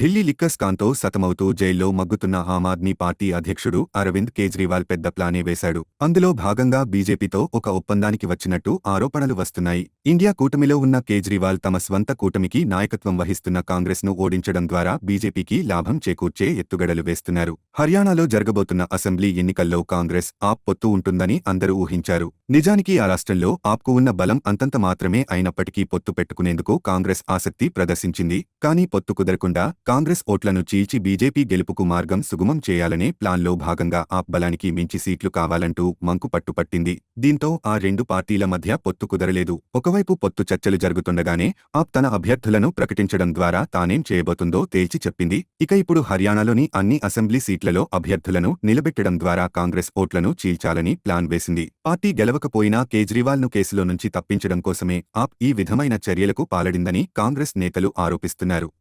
Delhi liquor స్కాంతో సతమవుతూ జైల్లో మగ్గుతున్న Aam Aadmi party అధ్యక్షుడు అరవింద్ కేజ్రీవాల్ పెద్ద ప్లానే వేశాడు. అందులో భాగంగా బీజేపీతో ఒక ఒప్పందానికి వచ్చినట్టు ఆరోపణలు వస్తున్నాయి. ఇండియా కూటమిలో ఉన్న కేజ్రీవాల్ తమ స్వంత కూటమికి నాయకత్వం వహిస్తున్న కాంగ్రెస్ను ఓడించడం ద్వారా బీజేపీకి లాభం చేకూర్చే ఎత్తుగడలు వేస్తున్నారు. హర్యానాలో జరగబోతున్న అసెంబ్లీ ఎన్నికల్లో కాంగ్రెస్ ఆప్ పొత్తు ఉంటుందని అందరూ ఊహించారు. నిజానికి ఆ రాష్ట్రంలో ఆప్కు ఉన్న బలం అంతంత మాత్రమే అయినప్పటికీ పొత్తు పెట్టుకునేందుకు కాంగ్రెస్ ఆసక్తి ప్రదర్శించింది. కానీ పొత్తు కుదరకుండా కాంగ్రెస్ ఓట్లను చీల్చి బీజేపీ గెలుపుకు మార్గం సుగమం చేయాలనే ప్లాన్లో భాగంగా ఆప్ బలానికి మించి సీట్లు కావాలంటూ మంకు పట్టుపట్టింది. దీంతో ఆ రెండు పార్టీల మధ్య పొత్తు కుదరలేదు. ఒకవైపు పొత్తు చర్చలు జరుగుతుండగానే ఆప్ తన అభ్యర్థులను ప్రకటించడం ద్వారా తానేం చేయబోతుందో తేల్చి చెప్పింది. ఇక ఇప్పుడు హర్యానాలోని అన్ని అసెంబ్లీ సీట్లలో అభ్యర్థులను నిలబెట్టడం ద్వారా కాంగ్రెస్ ఓట్లను చీల్చాలని ప్లాన్ వేసింది. పార్టీ గెలవకపోయినా కేజ్రీవాల్ను కేసులో నుంచి తప్పించడం కోసమే ఆప్ ఈ విధమైన చర్యలకు పాలడిందని కాంగ్రెస్ నేతలు ఆరోపిస్తున్నారు.